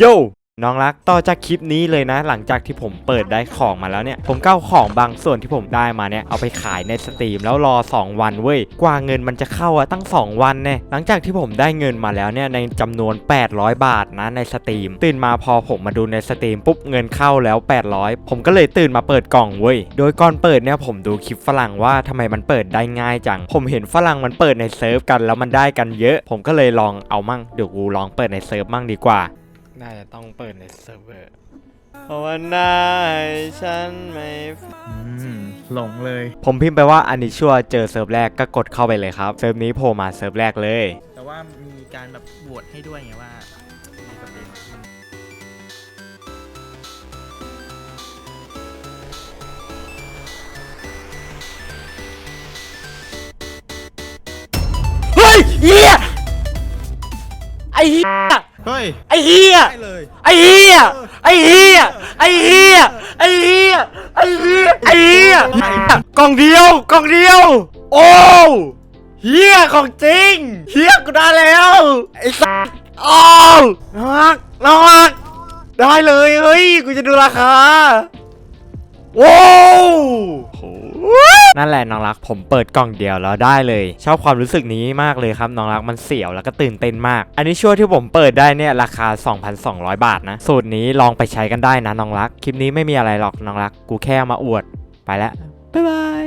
โยน้องรักต่อจากคลิปนี้เลยนะ หลังจากที่ผมเปิดได้ของมาแล้วเนี่ย ผมก็เอาของบางส่วนที่ผมได้มาเนี่ย เอาไปขายในสตรีมแล้วรอ 2 วันเว้ย กว่าเงินมันจะเข้าอะตั้ง 2 วันเนี่ย หลังจากที่ผมได้เงินมาแล้วเนี่ย ในจำนวน 800 บาทนะในสตรีม ตื่นมาพอผมมาดูในสตรีมปุ๊บเงินเข้าแล้ว 800 ผมก็เลยตื่นมาเปิดกล่องเว้ย โดยก่อนเปิดเนี่ยผมดูคลิปฝรั่งว่าทำไมมันเปิดได้ง่ายจัง ผมเห็นฝรั่งมันเปิดในเซิร์ฟกันแล้วมันได้กันเยอะ ผมก็เลยลองเอามั่งเดี๋ยวกูลองเปิดในเซิร์ฟมั่งดีกว่า น่าจะต้องเปิดในเซิร์ฟเวอร์เพราะว่าหน้าให้ฉันไม่อืมหลงเลย ผมพิมพ์ไปว่าอันนี้ชัวร์เจอเซิร์ฟแรกก็กดเข้าไปเลยครับ เซิร์ฟนี้โผล่มาเซิร์ฟแรกเลย แต่ว่ามีการแบบโหวตให้ด้วยไงว่ามีประเด็นมันเฮ้ยเฮียไอ้เฮียเฮ้ยไอ้เฮียได้เลยไอ้เฮียไอ้เฮียไอ้เฮียไอ้เฮียไอ้เฮียไอ้เฮียกล่องเดียวกล่องเดียว โอ้เฮียของจริงเฮียกูได้แล้วไอ้สัสโอ้นักนักได้เลยเฮ้ยกูจะดูราคาโว้ว นั่นแหละน้องรักผมเปิดกล่องเดียวแล้วได้เลย ชอบความรู้สึกนี้มากเลยครับน้องรักมันเสียวแล้วก็ตื่นเต้นมาก อันนี้ช่วงที่ผมเปิดได้เนี่ยราคา 2,200 บาทนะสูตรนี้ลองไปใช้กันได้นะน้องรัก คลิปนี้ไม่มีอะไรหรอกน้องรัก กูแค่มาอวดไปแล้วบ๊ายบาย